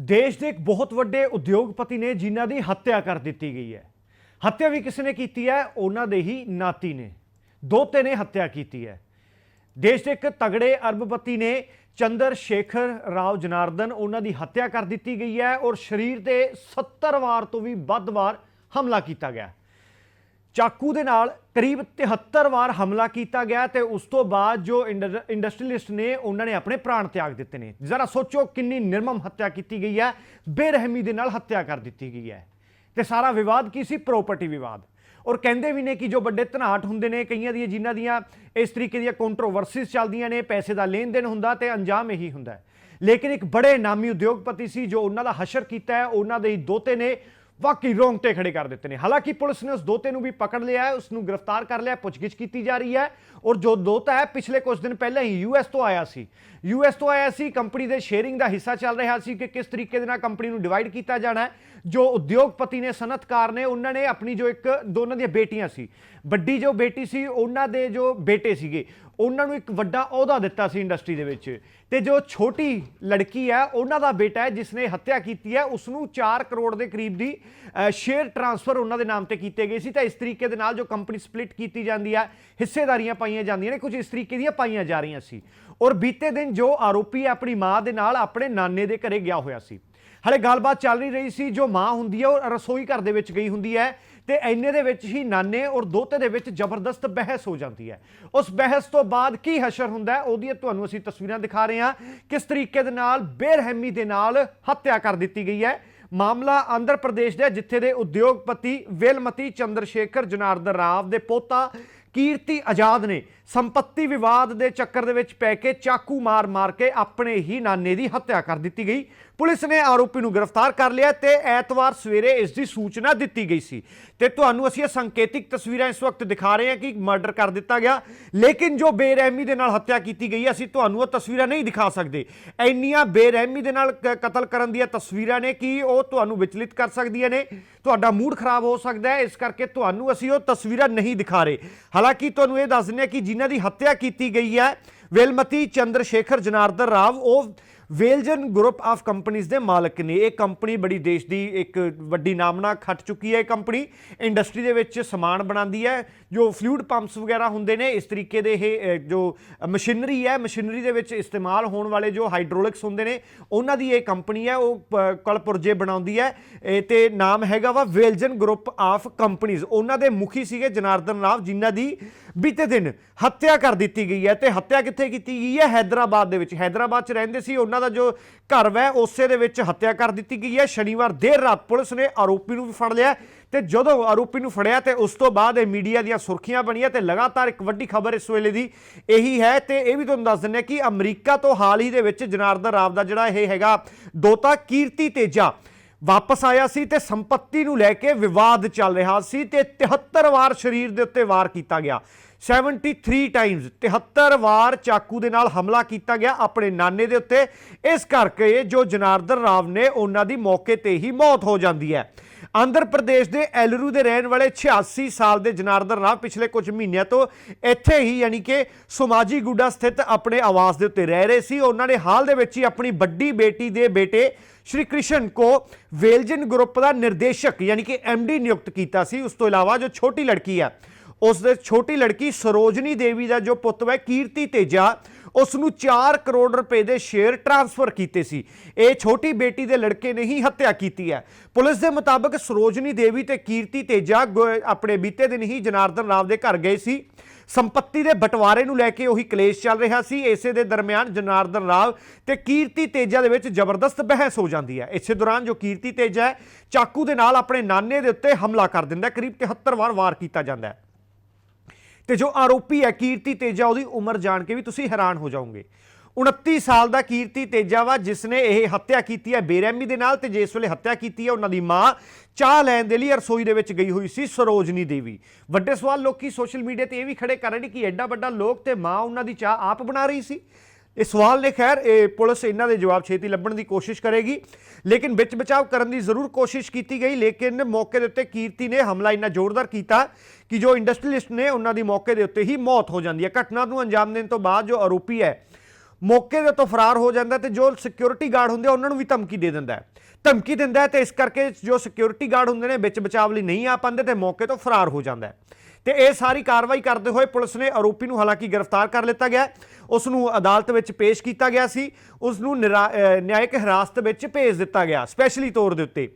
ਦੇਸ਼ ਦੇ ਇੱਕ ਬਹੁਤ ਵੱਡੇ ਉਦਯੋਗਪਤੀ ਨੇ ਜਿਨ੍ਹਾਂ ਦੀ ਹੱਤਿਆ ਕਰ ਦਿੱਤੀ ਗਈ ਹੈ। ਹੱਤਿਆ ਵੀ ਕਿਸੇ ਨੇ ਕੀਤੀ ਹੈ? ਉਹਨਾਂ ਦੇ ਹੀ ਨਾਤੀ ਨੇ। ਦੋਤੇ ਨੇ ਹੱਤਿਆ ਕੀਤੀ ਹੈ। ਦੇਸ਼ ਦੇ ਇੱਕ ਤਗੜੇ ਅਰਬਪਤੀ ਨੇ ਚੰਦਰ ਸ਼ੇਖਰ ਰਾਓ ਜਨਾਰਦਨ ਉਹਨਾਂ ਦੀ ਹੱਤਿਆ ਕਰ ਦਿੱਤੀ ਗਈ ਹੈ ਔਰ ਸਰੀਰ ਤੇ 70 ਵਾਰ ਤੋਂ ਵੀ ਵੱਧ ਵਾਰ ਹਮਲਾ ਕੀਤਾ ਗਿਆ। ਚਾਕੂ ਦੇ ਨਾਲ ਕਰੀਬ 73 ਵਾਰ ਹਮਲਾ ਕੀਤਾ ਗਿਆ ਤੇ ਉਸ ਤੋਂ ਬਾਅਦ ਜੋ ਇੰਡ- ਇੰਡਸਟਰੀਅਲਿਸਟ ਨੇ, ਉਹਨਾਂ ਨੇ ਆਪਣੇ ਪ੍ਰਾਣ ਤਿਆਗ ਦਿੱਤੇ ਨੇ। ਜ਼ਰਾ ਸੋਚੋ ਕਿੰਨੀ ਨਿਰਮਮ ਹੱਤਿਆ ਕੀਤੀ ਗਈ ਹੈ। ਬੇਰਹਿਮੀ ਦੇ ਨਾਲ ਹੱਤਿਆ ਕਰ ਦਿੱਤੀ ਗਈ ਹੈ। ਤੇ ਸਾਰਾ ਵਿਵਾਦ ਕੀ ਸੀ? ਪ੍ਰਾਪਰਟੀ ਵਿਵਾਦ। ਔਰ ਕਹਿੰਦੇ ਵੀ ਨੇ ਕਿ ਜੋ ਵੱਡੇ ਧਨਾਟ ਹੁੰਦੇ ਨੇ, ਕਈਆਂ ਦੀਆਂ, ਜਿਨ੍ਹਾਂ ਦੀਆਂ ਇਸ ਤਰੀਕੇ ਦੀਆਂ ਕੰਟਰੋਵਰਸੀਜ਼ ਚੱਲਦੀਆਂ ਨੇ, ਪੈਸੇ ਦਾ ਲੈਣ ਦੇਣ ਹੁੰਦਾ ਤੇ ਅੰਜਾਮ ਇਹੀ ਹੁੰਦਾ ਲੇਕਿਨ ਇੱਕ ਬੜੇ ਨਾਮੀ ਉਦਯੋਗਪਤੀ ਸੀ ਜੋ ਉਹਨਾਂ ਦਾ ਹਸ਼ਰ ਕੀਤਾ ਹੈ। ਉਹਨਾਂ ਦੇ ਹੀ ਦੋਤੇ ਨੇ ਵਾਕਈ ਰੋਂਗਟੇ ਖੜੇ ਕਰ ਦਿੱਤੇ ਨੇ। ਹਾਲਾਂਕਿ ਪੁਲਿਸ ਨੇ ਉਸ ਦੋਤੇ ਨੂੰ ਵੀ ਪਕੜ ਲਿਆ ਹੈ, ਉਸ ਨੂੰ ਗ੍ਰਿਫਤਾਰ ਕਰ ਲਿਆ, ਪੁੱਛਗਿੱਛ ਕੀਤੀ ਜਾ ਰਹੀ ਹੈ ਔਰ ਜੋ ਦੋਤਾ ਹੈ, ਪਿਛਲੇ ਕੁਝ ਦਿਨ ਪਹਿਲਾਂ ਹੀ ਯੂਐਸ ਤੋਂ ਆਇਆ ਸੀ। ਯੂਐਸ ਤੋਂ ਆਇਆ ਸੀ, ਕੰਪਨੀ ਦੇ ਸ਼ੇਅਰਿੰਗ ਦਾ ਹਿੱਸਾ ਚੱਲ ਰਿਹਾ ਸੀ ਕਿ ਕਿਸ ਤਰੀਕੇ ਦੇ ਨਾਲ ਕੰਪਨੀ ਨੂੰ ਡਿਵਾਈਡ ਕੀਤਾ ਜਾਣਾ ਹੈ। ਜੋ ਉਦਯੋਗਪਤੀ ਨੇ, ਸਨਅਤਕਾਰ ਨੇ, ਉਹਨਾਂ ਨੇ ਆਪਣੀ ਜੋ ਇੱਕ ਦੋਨਾਂ ਦੀਆਂ ਬੇਟੀਆਂ ਸੀ, ਵੱਡੀ ਜੋ ਬੇਟੀ ਸੀ, ਉਹਨਾਂ ਦੇ ਜੋ ਬੇਟੇ ਸੀਗੇ ਉਹਨਾਂ ਨੂੰ ਇੱਕ ਵੱਡਾ ਅਹੁਦਾ ਦਿੱਤਾ ਸੀ ਇੰਡਸਟਰੀ ਦੇ ਵਿੱਚ। ਤੇ ਜੋ ਛੋਟੀ ਲੜਕੀ ਹੈ, ਉਹਨਾਂ ਦਾ ਬੇਟਾ ਹੈ ਜਿਸ ਨੇ ਹੱਤਿਆ ਕੀਤੀ ਹੈ ਉਸ ਨੂੰ 4 ਕਰੋੜ ਦੇ ਕਰੀਬ ਦੀ ਸ਼ੇਅਰ ਟ੍ਰਾਂਸਫਰ ਉਹਨਾਂ ਦੇ ਨਾਮ ਤੇ ਕੀਤੇ ਗਏ ਸੀ। ਤਾਂ ਇਸ ਤਰੀਕੇ ਦੇ ਨਾਲ ਜੋ ਕੰਪਨੀ ਸਪਲਿਟ ਕੀਤੀ ਜਾਂਦੀ ਹੈ, ਹਿੱਸੇਦਾਰੀਆਂ ਪਾਈਆਂ ਜਾਂਦੀਆਂ ਨੇ, ਕੁਝ ਇਸ ਤਰੀਕੇ ਦੀਆਂ ਪਾਈਆਂ ਜਾ ਰਹੀਆਂ ਸੀ। ਔਰ ਬੀਤੇ ਦਿਨ ਜੋ ਆਰੋਪੀ ਆਪਣੀ ਮਾਂ ਦੇ ਨਾਲ ਆਪਣੇ ਨਾਨੇ ਦੇ ਘਰੇ ਗਿਆ ਹੋਇਆ ਸੀ। ਹਲੇ ਗੱਲਬਾਤ ਚੱਲ ਰਹੀ ਰਹੀ ਸੀ, ਜੋ ਮਾਂ ਹੁੰਦੀ ਹੈ ਉਹ ਰਸੋਈ ਘਰ ਦੇ ਵਿੱਚ ਗਈ ਹੁੰਦੀ ਹੈ ਤੇ ਐਨੇ ਦੇ ਵਿੱਚ ਹੀ ਨਾਨੇ ਔਰ ਦੋਤੇ ਦੇ ਵਿੱਚ ਜ਼ਬਰਦਸਤ ਬਹਿਸ ਹੋ ਜਾਂਦੀ ਹੈ। ਉਸ ਬਹਿਸ ਤੋਂ ਬਾਅਦ ਕੀ ਹਸ਼ਰ ਹੁੰਦਾ ਹੈ, ਉਹਦੀ ਤੁਹਾਨੂੰ ਅਸੀਂ ਤਸਵੀਰਾਂ ਦਿਖਾ ਰਹੇ ਹਾਂ। ਕਿਸ ਤਰੀਕੇ ਦੇ ਨਾਲ, ਬੇਰਹਿਮੀ ਦੇ ਨਾਲ ਹੱਤਿਆ ਕਰ ਦਿੱਤੀ ਗਈ ਹੈ। ਮਾਮਲਾ ਆਂਧਰ ਪ੍ਰਦੇਸ਼ ਦਾ ਜਿੱਥੇ ਦੇ ਉਦਯੋਗਪਤੀ ਵੇਲਮਤੀ ਚੰਦਰ ਸ਼ੇਖਰ ਜਨਾਰਦਨ ਰਾਵ ਦੇ ਪੋਤਾ ਕੀਰਤੀ ਆਜ਼ਾਦ ਨੇ ਸੰਪਤੀ ਵਿਵਾਦ ਦੇ ਚੱਕਰ ਦੇ ਵਿੱਚ ਪੈ ਕੇ ਚਾਕੂ ਮਾਰ-ਮਾਰ ਕੇ ਆਪਣੇ ਹੀ ਨਾਨੇ ਦੀ ਹੱਤਿਆ ਕਰ ਦਿੱਤੀ ਗਈ। ਪੁਲਿਸ ਨੇ ਆਰੋਪੀ ਨੂੰ ਗ੍ਰਿਫਤਾਰ ਕਰ ਲਿਆ ਤੇ ਐਤਵਾਰ ਸਵੇਰੇ ਇਸ ਦੀ ਸੂਚਨਾ ਦਿੱਤੀ ਗਈ ਸੀ। ਤੇ ਤੁਹਾਨੂੰ ਅਸੀਂ ਇਹ ਸੰਕੇਤਿਕ ਤਸਵੀਰਾਂ ਇਸ ਵਕਤ ਦਿਖਾ ਰਹੇ ਹਾਂ ਕਿ ਮਰਡਰ ਕਰ ਦਿੱਤਾ ਗਿਆ। ਲੇਕਿਨ ਜੋ ਬੇਰਹਿਮੀ ਦੇ ਨਾਲ ਹੱਤਿਆ ਕੀਤੀ ਗਈ ਹੈ, ਅਸੀਂ ਤੁਹਾਨੂੰ ਉਹ ਤਸਵੀਰਾਂ ਨਹੀਂ ਦਿਖਾ ਸਕਦੇ। ਇੰਨੀਆਂ ਬੇਰਹਿਮੀ ਦੇ ਨਾਲ ਕ- ਕਤਲ ਕਰਨ ਦੀਆਂ ਤਸਵੀਰਾਂ ਨੇ ਕਿ ਉਹ ਤੁਹਾਨੂੰ ਵਿਚਲਿਤ ਕਰ ਸਕਦੀਆਂ ਨੇ। ਤੁਹਾਡਾ ਮੂਡ ਖਰਾਬ ਹੋ ਸਕਦਾ ਹੈ, ਇਸ ਕਰਕੇ ਤੁਹਾਨੂੰ ਅਸੀਂ ਉਹ ਤਸਵੀਰਾਂ ਨਹੀਂ ਦਿਖਾ ਰਹੇ। ਹਾਲਾਂਕਿ ਤੁਹਾਨੂੰ ਇਹ ਦੱਸ ਦਿੰਦੇ ਹਾਂ ਕਿ ਜਿਨ੍ਹਾਂ ਦੀ ਹੱਤਿਆ ਕੀਤੀ ਗਈ ਹੈ। ਵੇਲਮਤੀ ਚੰਦਰ ਸ਼ੇਖਰ ਜਨਾਰਦਰ ਰਾਵ ਉਹ ਵੇਲਜਨ ਗਰੁੱਪ ਆਫ ਕੰਪਨੀਆਂ ਦੇ ਮਾਲਕ ਨੇ। ਇਹ ਕੰਪਨੀ ਬੜੀ ਦੇਸ਼ ਦੀ ਇੱਕ ਵੱਡੀ ਨਾਮਨਾ ਖੱਟ ਚੁੱਕੀ ਹੈ। ਇਹ ਕੰਪਨੀ ਇੰਡਸਟਰੀ ਦੇ ਵਿੱਚ ਸਮਾਨ ਬਣਾਉਂਦੀ ਹੈ। ਜੋ ਫਲੂਇਡ ਪੰਪਸ ਵਗੈਰਾ ਹੁੰਦੇ ਨੇ, ਇਸ ਤਰੀਕੇ ਦੇ ਇਹ ਜੋ ਮਸ਼ੀਨਰੀ ਹੈ, ਮਸ਼ੀਨਰੀ ਦੇ ਵਿੱਚ ਇਸਤੇਮਾਲ ਹੋਣ ਵਾਲੇ ਜੋ ਹਾਈਡਰੋਲਿਕਸ ਹੁੰਦੇ ਨੇ, ਉਹਨਾਂ ਦੀ ਇਹ ਕੰਪਨੀ ਹੈ, ਉਹ ਕਲਪੁਰਜੇ ਬਣਾਉਂਦੀ ਹੈ। ਇਹ ਤੇ ਨਾਮ ਹੈਗਾ ਵਾ ਵੇਲਜਨ ਗਰੁੱਪ ਆਫ ਕੰਪਨੀਆਂ ਉਹਨਾਂ ਦੇ ਮੁਖੀ ਸੀਗੇ ਜਨਾਰਦਨ ਰਾਵ, ਜਿਨ੍ਹਾਂ ਦੀ ਬੀਤੇ ਦਿਨ ਹੱਤਿਆ ਕਰ ਦਿੱਤੀ ਗਈ ਹੈ। ਤੇ ਹੱਤਿਆ ਕਿੱਥੇ ਕੀਤੀ ਗਈ ਹੈ? ਹైదరాబాద్ ਦੇ ਵਿੱਚ। ਹੈਦਰਾਬਾਦ 'ਚ ਰਹਿੰਦੇ ਸੀ। ਉਹਨਾਂ ਦਾ ਜੋ ਘਰ ਵੈ, ਉਸੇ ਦੇ ਵਿੱਚ ਹੱਤਿਆ ਕਰ ਦਿੱਤੀ ਗਈ ਹੈ। ਸ਼ਨੀਵਾਰ ਦੇਰ ਰਾਤ ਪੁਲਿਸ ਨੇ ਆਰੋਪੀ ਨੂੰ ਵੀ ਫੜ ਲਿਆ ਤੇ ਜਦੋਂ ਆਰੋਪੀ ਨੂੰ ਫੜਿਆ ਤੇ ਉਸ ਤੋਂ ਬਾਅਦ ਇਹ ਮੀਡੀਆ ਦੀਆਂ ਸੁਰਖੀਆਂ ਬਣੀਆਂ ਤੇ ਲਗਾਤਾਰ ਇੱਕ ਵੱਡੀ ਖਬਰ ਇਸ ਵੇਲੇ ਦੀ ਇਹੀ ਹੈ ਤੇ ਇਹ ਵੀ ਤੁਹਾਨੂੰ ਦੱਸ ਦਿੰਦੇ ਹਾਂ ਕਿ ਅਮਰੀਕਾ ਤੋਂ ਹਾਲ ਹੀ ਦੇ ਵਿੱਚ ਜਨਾਰਦਨ ਰਾਵ ਦਾ ਜਿਹੜਾ ਇਹ ਹੈਗਾ ਦੋਤਾ ਕੀਰਤੀ ਤੇਜਾ ਵਾਪਸ ਆਇਆ ਸੀ ਤੇ ਸੰਪਤੀ ਨੂੰ ਲੈ ਕੇ ਵਿਵਾਦ ਚੱਲ ਰਿਹਾ ਸੀ ਤੇ 73 ਵਾਰ ਸਰੀਰ ਦੇ ਉੱਤੇ ਵਾਰ ਕੀਤਾ ਗਿਆ। 73 ਟਾਈਮਸ 73 ਵਾਰ ਚਾਕੂ ਦੇ ਨਾਲ ਹਮਲਾ ਕੀਤਾ ਗਿਆ ਆਪਣੇ ਨਾਨੇ ਦੇ ਉੱਤੇ। ਇਸ ਕਰਕੇ ਜੋ ਜਨਾਰਦਨ ਰਾਵ ਨੇ ਉਹਨਾਂ ਦੀ ਮੌਕੇ ਤੇ ਹੀ ਮੌਤ ਹੋ ਜਾਂਦੀ ਹੈ। ਆਂਧਰ ਪ੍ਰਦੇਸ਼ ਦੇ ਐਲਰੂ ਦੇ ਰਹਿਣ ਵਾਲੇ 86 ਸਾਲ ਦੇ ਜਨਾਰਦਰ ਰਾਵ ਪਿਛਲੇ ਕੁਝ ਮਹੀਨਿਆਂ ਤੋਂ ਇੱਥੇ ਹੀ ਯਾਨੀ ਕਿ ਸੋਮਾਜੀ ਗੁੱਡਾ ਸਥਿਤ ਆਪਣੇ ਆਵਾਸ ਦੇ ਉੱਤੇ ਰਹਿ ਰਹੇ ਸੀ। ਉਹਨਾਂ ਨੇ ਹਾਲ ਦੇ ਵਿੱਚ ਹੀ ਆਪਣੀ ਵੱਡੀ ਬੇਟੀ ਦੇ ਬੇਟੇ ਸ਼੍ਰੀ ਕ੍ਰਿਸ਼ਨ ਕੋ ਵੇਲਜਨ ਗਰੁੱਪ ਦਾ ਨਿਰਦੇਸ਼ਕ ਯਾਨੀ ਕਿ ਡੀ ਨਿਯੁਕਤ ਕੀਤਾ ਸੀ। ਉਸ ਤੋਂ ਇਲਾਵਾ ਜੋ ਛੋਟੀ ਲੜਕੀ ਹੈ ਉਸ ਦੇ ਛੋਟੀ ਲੜਕੀ ਸਰੋਜਨੀ ਦੇਵੀ ਦਾ ਜੋ ਪੁੱਤ ਹੈ ਕੀਰਤੀ ਤੇਜਾ ਉਸ ਨੂੰ 4 ਕਰੋੜ ਰੁਪਏ ਦੇ ਸ਼ੇਅਰ ਟ੍ਰਾਂਸਫਰ ਕੀਤੇ ਸੀ। ਇਹ ਛੋਟੀ ਬੇਟੀ ਦੇ ਲੜਕੇ ਨੇ ਹੀ ਹੱਤਿਆ ਕੀਤੀ ਹੈ। ਪੁਲਿਸ ਦੇ ਮੁਤਾਬਕ ਸਰੋਜਨੀ ਦੇਵੀ ਤੇ ਕੀਰਤੀ ਤੇਜਾ ਗੋ- ਆਪਣੇ ਬੀਤੇ ਦਿਨ ਹੀ ਜਨਾਰਦਨ ਰਾਵ ਦੇ ਘਰ ਗਏ ਸੀ। ਸੰਪਤੀ ਦੇ ਬਟਵਾਰੇ ਨੂੰ ਲੈ ਕੇ ਉਹੀ ਕਲੇਸ਼ ਚੱਲ ਰਿਹਾ ਸੀ। ਇਸੇ ਦੇ ਦਰਮਿਆਨ ਜਨਾਰਦਨ ਰਾਵ ਤੇ ਕੀਰਤੀ ਤੇਜਾ ਦੇ ਵਿੱਚ ਜ਼ਬਰਦਸਤ ਬਹਿਸ ਹੋ ਜਾਂਦੀ ਹੈ। ਇਸੇ ਦੌਰਾਨ ਜੋ ਕੀਰਤੀ ਤੇਜਾ ਹੈ, ਚਾਕੂ ਦੇ ਨਾਲ ਆਪਣੇ ਨਾਨੇ ਦੇ ਉੱਤੇ ਹਮਲਾ ਕਰ ਦਿੰਦਾ ਕਰੀਬ 73 ਵਾਰ ਵਾਰ ਕੀਤਾ ਜਾਂਦਾ ਹੈ। ਤੇ ਜੋ ਆਰੋਪੀ ਹੈ, ਕੀਰਤੀ ਤੇਜਾ, ਉਹਦੀ ਉਮਰ ਜਾਣ ਕੇ ਵੀ ਤੁਸੀਂ ਹੈਰਾਨ ਹੋ ਜਾਓਗੇ। 29 ਸਾਲ ਦਾ ਕੀਰਤੀ ਤੇਜਾ ਵਾ ਜਿਸ ਨੇ ਇਹ ਹੱਤਿਆ ਕੀਤੀ ਹੈ ਬੇਰਹਿਮੀ ਦੇ ਨਾਲ ਤੇ ਜਿਸ ਵੇਲੇ ਹੱਤਿਆ ਕੀਤੀ ਹੈ, ਉਹਨਾਂ ਦੀ ਮਾਂ ਚਾਹ ਲੈਣ ਦੇ ਲਈ ਰਸੋਈ ਦੇ ਵਿੱਚ ਗਈ ਹੋਈ ਸੀ, ਸਰੋਜਨੀ ਦੇਵੀ। ਵੱਡੇ ਸਵਾਲ, ਲੋਕੀ ਸੋਸ਼ਲ ਮੀਡੀਆ ਤੇ ਇਹ ਵੀ ਖੜੇ ਕਰ ਰਹੇ ਨੇ ਕਿ ਐਡਾ ਵੱਡਾ ਲੋਕ ਤੇ ਮਾਂ ਉਹਨਾਂ ਦੀ ਚਾਹ ਆਪ ਬਣਾ ਰਹੀ ਸੀ। ਇਹ ਸਵਾਲ ਨੇ, ਖੈਰ, ਇਹ ਪੁਲਿਸ ਇਹਨਾਂ ਦੇ ਜਵਾਬ ਛੇਤੀ ਲੱਭਣ ਦੀ ਕੋਸ਼ਿਸ਼ ਕਰੇਗੀ। ਲੇਕਿਨ ਵਿੱਚ ਬਚਾਵ ਕਰਨ ਦੀ ਜ਼ਰੂਰ ਕੋਸ਼ਿਸ਼ ਕੀਤੀ ਗਈ, ਲੇਕਿਨ ਮੌਕੇ ਦੇ ਉੱਤੇ ਕੀਰਤੀ ਨੇ ਹਮਲਾ ਇੰਨਾ ਜ਼ੋਰਦਾਰ ਕੀਤਾ ਕਿ ਜੋ ਇੰਡਸਟਰੀਲਿਸਟ ਨੇ ਉਹਨਾਂ ਦੀ ਮੌਕੇ ਦੇ ਉੱਤੇ ਹੀ ਮੌਤ ਹੋ ਜਾਂਦੀ ਹੈ। ਘਟਨਾ ਨੂੰ ਅੰਜਾਮ ਦੇਣ ਤੋਂ ਬਾਅਦ ਜੋ ਆਰੋਪੀ ਹੈ, ਮੌਕੇ ਦੇ ਉੱਤੋਂ ਫਰਾਰ ਹੋ ਜਾਂਦਾ ਹੈ ਤੇ ਜੋ ਸਿਕਿਉਰਿਟੀ ਗਾਰਡ ਹੁੰਦੇ ਆ, ਉਹਨਾਂ ਨੂੰ ਵੀ ਧਮਕੀ ਦੇ ਦਿੰਦਾ ਹੈ। ਧਮਕੀ ਦਿੰਦਾ ਹੈ ਤੇ ਇਸ ਕਰਕੇ ਜੋ ਸਿਕਿਉਰਿਟੀ ਗਾਰਡ ਹੁੰਦੇ ਨੇ ਵਿੱਚ ਬਚਾਵ ਲਈ ਨਹੀਂ ਆ ਪਾਉਂਦੇ ਤੇ ਮੌਕੇ ਤੋਂ ਫਰਾਰ ਹੋ ਜਾਂਦਾ ਹੈ। ਤੇ ਇਹ ਸਾਰੀ ਕਾਰਵਾਈ ਕਰਦੇ ਹੋਏ ਪੁਲਿਸ ਨੇ ਆਰੋਪੀ ਨੂੰ ਹਾਲਾਂਕਿ ਗ੍ਰਿਫਤਾਰ ਕਰ ਲਿੱਤਾ ਗਿਆ ਹੈ। ਉਸ ਨੂੰ ਅਦਾਲਤ ਵਿੱਚ ਪੇਸ਼ ਕੀਤਾ ਗਿਆ ਸੀ। ਉਸ ਨੂੰ ਨਿਰਾ- ਨਿਆਇਕ ਹਿਰਾਸਤ ਵਿੱਚ ਭੇਜ ਦਿੱਤਾ ਗਿਆ ਸਪੈਸ਼ਲੀ ਤੌਰ ਦੇ ਉੱਤੇ।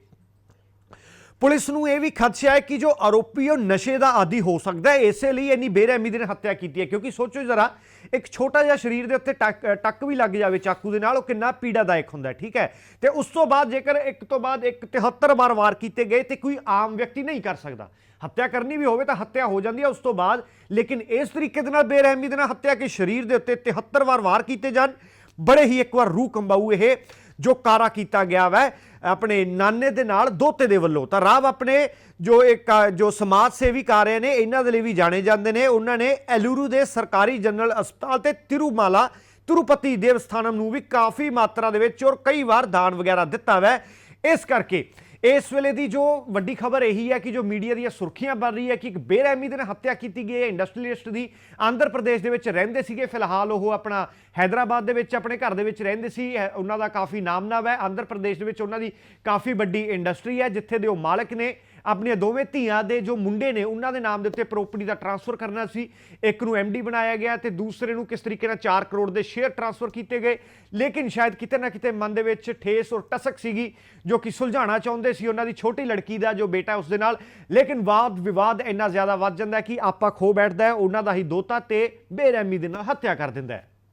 ਪੁਲਿਸ ਨੂੰ ਇਹ ਵੀ ਖਦਸ਼ਾ ਹੈ ਕਿ ਜੋ ਆਰੋਪੀ ਉਹ ਨਸ਼ੇ ਦਾ ਆਦੀ ਹੋ ਸਕਦਾ ਹੈ। ਇਸੇ ਲਈ ਇੰਨੀ ਬੇਰਹਿਮੀ ਦੇ ਨਾਲ ਹੱਤਿਆ ਕੀਤੀ ਹੈ, ਕਿਉਂਕਿ ਸੋਚੋ ਜਰਾ, ਇੱਕ ਛੋਟਾ ਜਿਹਾ ਸਰੀਰ ਦੇ ਉੱਤੇ ਟੱਕ ਟੱਕ ਵੀ ਲੱਗ ਜਾਵੇ ਚਾਕੂ ਦੇ ਨਾਲ, ਉਹ ਕਿੰਨਾ ਪੀੜਾਦਾਇਕ ਹੁੰਦਾ ਹੈ, ਠੀਕ ਹੈ? ਤੇ ਉਸ ਤੋਂ ਬਾਅਦ ਜੇਕਰ ਇੱਕ ਤੋਂ ਬਾਅਦ ਇੱਕ 73 ਵਾਰ ਵਾਰ ਕੀਤੇ ਗਏ ਤੇ ਕੋਈ ਆਮ ਵਿਅਕਤੀ ਨਹੀਂ ਕਰ ਸਕਦਾ। ਹੱਤਿਆ ਕਰਨੀ ਵੀ ਹੋਵੇ ਤਾਂ ਹੱਤਿਆ ਹੋ ਜਾਂਦੀ ਹੈ ਉਸ ਤੋਂ ਬਾਅਦ, ਲੇਕਿਨ ਇਸ ਤਰੀਕੇ ਦੇ ਨਾਲ ਬੇਰਹਿਮੀ ਦੇ ਨਾਲ ਹੱਤਿਆ ਕਿ ਸਰੀਰ ਦੇ ਉੱਤੇ 73 ਵਾਰ ਵਾਰ ਕੀਤੇ ਜਾਣ, ਬੜੇ ਹੀ ਇੱਕ ਵਾਰ ਰੂਹ ਕੰਬਾਊ ਇਹ, ਜੋ ਕਾਰਾ ਕੀਤਾ ਗਿਆ ਵੈ। ਆਪਣੇ ਨਾਨੇ ਦੇ ਨਾਲ ਦੋਤੇ ਦੇ ਵੱਲੋਂ। ਤਾਂ ਰਾਵ ਆਪਣੇ ਜੋ ਇੱਕ ਅ, ਜੋ ਸਮਾਜ ਸੇਵੀ ਕਾਰੇ ਨੇ ਇਹਨਾਂ ਦੇ ਲਈ ਵੀ ਜਾਣੇ ਜਾਂਦੇ ਨੇ। ਉਹਨਾਂ ਨੇ ਐਲੂਰੂ ਦੇ ਸਰਕਾਰੀ ਜਨਰਲ ਹਸਪਤਾਲ ਤੇ ਤਿਰੂਮਾਲਾ ਤਿਰੂਪਤੀ ਦੇਵਸਥਾਨਮ ਨੂੰ ਵੀ ਕਾਫੀ ਮਾਤਰਾ ਦੇ ਵਿੱਚ ਔਰ ਕਈ ਵਾਰ ਦਾਨ ਵਗੈਰਾ ਦਿੱਤਾ ਵੈ। ਇਸ ਕਰਕੇ ਇਸ ਵੇਲੇ ਦੀ ਜੋ ਵੱਡੀ ਖਬਰ ਇਹੀ ਹੈ ਕਿ ਜੋ ਮੀਡੀਆ ਦੀਆਂ ਸੁਰਖੀਆਂ ਬਣ ਰਹੀ ਹੈ ਕਿ ਇੱਕ ਬੇਰਹਿਮੀ ਦੇ ਨਾਲ ਹੱਤਿਆ ਕੀਤੀ ਗਈ ਹੈ। ਇੰਡਸਟਰੀਲਿਸਟ ਦੀ ਆਂਧਰ ਪ੍ਰਦੇਸ਼ ਦੇ ਵਿੱਚ ਰਹਿੰਦੇ ਸੀਗੇ। ਫਿਲਹਾਲ ਉਹ ਆਪਣਾ ਹੈਦਰਾਬਾਦ ਦੇ ਵਿੱਚ, ਆਪਣੇ ਘਰ ਦੇ ਵਿੱਚ ਰਹਿੰਦੇ ਸੀ। ਉਹਨਾਂ ਦਾ ਕਾਫੀ ਨਾਮਨਾ ਹੈ। ਆਂਧਰ ਪ੍ਰਦੇਸ਼ ਦੇ ਵਿੱਚ ਉਹਨਾਂ ਦੀ ਕਾਫੀ ਵੱਡੀ ਇੰਡਸਟਰੀ ਹੈ, ਜਿੱਥੇ ਦੇ ਉਹ ਮਾਲਕ ਨੇ ਆਪਣੀਆਂ ਦੋਵੇਂ ਧੀਆਂ ਦੇ ਜੋ ਮੁੰਡੇ ਨੇ, ਉਹਨਾਂ ਦੇ ਨਾਮ ਦੇ ਉੱਤੇ ਪ੍ਰਾਪਰਟੀ ਦਾ ਟ੍ਰਾਂਸਫਰ ਕਰਨਾ ਸੀ। ਇੱਕ ਨੂੰ ਐਮਡੀ ਬਣਾਇਆ ਗਿਆ ਤੇ ਦੂਸਰੇ ਨੂੰ ਕਿਸ ਤਰੀਕੇ ਨਾਲ 4 ਕਰੋੜ ਦੇ ਸ਼ੇਅਰ ਟ੍ਰਾਂਸਫਰ ਕੀਤੇ ਗਏ। ਲੇਕਿਨ ਸ਼ਾਇਦ ਕਿਤੇ ਨਾ ਕਿਤੇ ਮਨ ਦੇ ਵਿੱਚ ਠੇਸ ਔਰ ਟਸਕ ਸੀਗੀ, ਜੋ ਕਿ ਸੁਲਝਾਉਣਾ ਚਾਹੁੰਦੇ ਸੀ ਉਹਨਾਂ ਦੀ ਛੋਟੀ ਲੜਕੀ ਦਾ, ਜੋ ਬੇਟਾ ਉਸ ਦੇ ਨਾਲ। ਲੇਕਿਨ ਵਾਦ ਵਿਵਾਦ ਇੰਨਾ ਜ਼ਿਆਦਾ ਵੱਧ ਜਾਂਦਾ ਕਿ ਆਪਾ ਖੋ ਬੈਠਦਾ ਹੈ, ਉਹਨਾਂ ਦਾ ਹੀ ਦੋਤਾ ਤੇ ਬੇਰਹਿਮੀ ਦੇ ਨਾਲ ਹੱਤਿਆ ਕਰ ਦਿੰਦਾ ਹੈ।